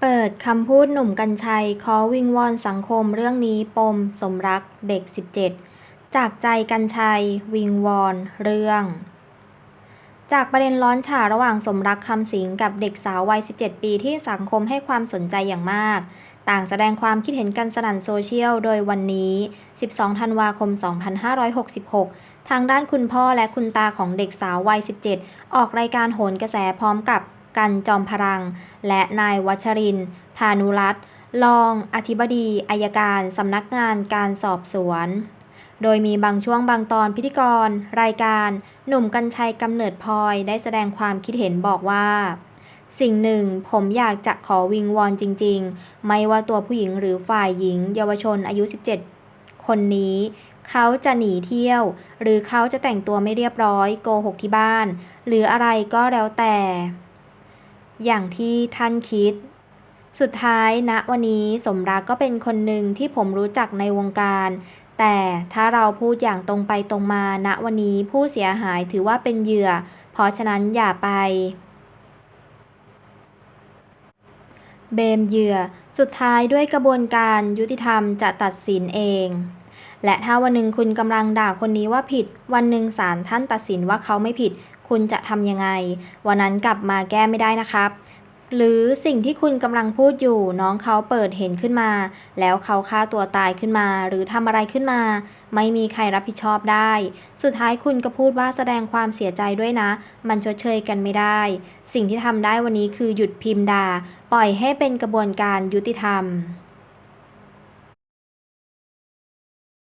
เปิด คำพูดหนุ่ม กรรชัย ขอวิงวอนสังคมเรื่องนี้ ปม สมรัก เด็ก17จากใจ กรรชัย วิงวอน เรื่อง จากประเด็นร้อนฉาระหว่างสมรักคำสิงกับเด็กสาววัย 17 ปีที่สังคมให้ความสนใจอย่างมาก ต่างแสดงความคิดเห็นกันสนั่นโซเชียล โดยวันนี้ 12 ธันวาคม 2566 ทางด้านคุณพ่อและคุณตาของเด็กสาววัย 17 ออกรายการโหนกระแสพร้อมกับ กันจอมพลัง และนายวัชรินทร์ พานุรัตน์ รองอธิบดีอายการสำนักงานการสอบสวน โดยมีบางช่วงบางตอนพิธีกร รายการ หนุ่มกรรชัยกำเนิดพลอยได้แสดงความคิดเห็นบอกว่าสิ่งหนึ่งผมอยากจะขอวิงวอนจริงๆ ไม่ว่าตัวผู้หญิงหรือฝ่ายหญิง เยาวชนอายุ 17 คนนี้ เขาจะหนีเที่ยว หรือเขาจะแต่งตัวไม่เรียบร้อยโกหกที่บ้าน หรืออะไรก็แล้วแต่ อย่างที่ท่านคิด สุดท้ายณวันนี้สมรักก็เป็นคนหนึ่งที่ผมรู้จักในวงการ แต่ถ้าเราพูดอย่างตรงไปตรงมาณวันนี้ผู้เสียหายถือว่าเป็นเหยื่อ เพราะฉะนั้นอย่าไปเบมเหยื่อ สุดท้ายด้วยกระบวนการยุติธรรมจะตัดสินเอง และถ้าวันหนึ่งคุณกำลังด่าคนนี้ว่าผิด วันหนึ่งศาลท่านตัดสินว่าเขาไม่ผิด คุณจะทำยังไง วันนั้นกลับมาแก้ไม่ได้นะครับ หรือสิ่งที่คุณกำลังพูดอยู่น้องเขาเปิดเห็นขึ้นมา แล้วเขาฆ่าตัวตายขึ้นมา หรือทำอะไรขึ้นมา ไม่มีใครรับผิดชอบได้ สุดท้ายคุณก็พูดว่าแสดงความเสียใจด้วยนะ มันชดเชยกันไม่ได้ สิ่งที่ทำได้วันนี้คือหยุดพิมพ์ด่า ปล่อยให้เป็นกระบวนการยุติธรรม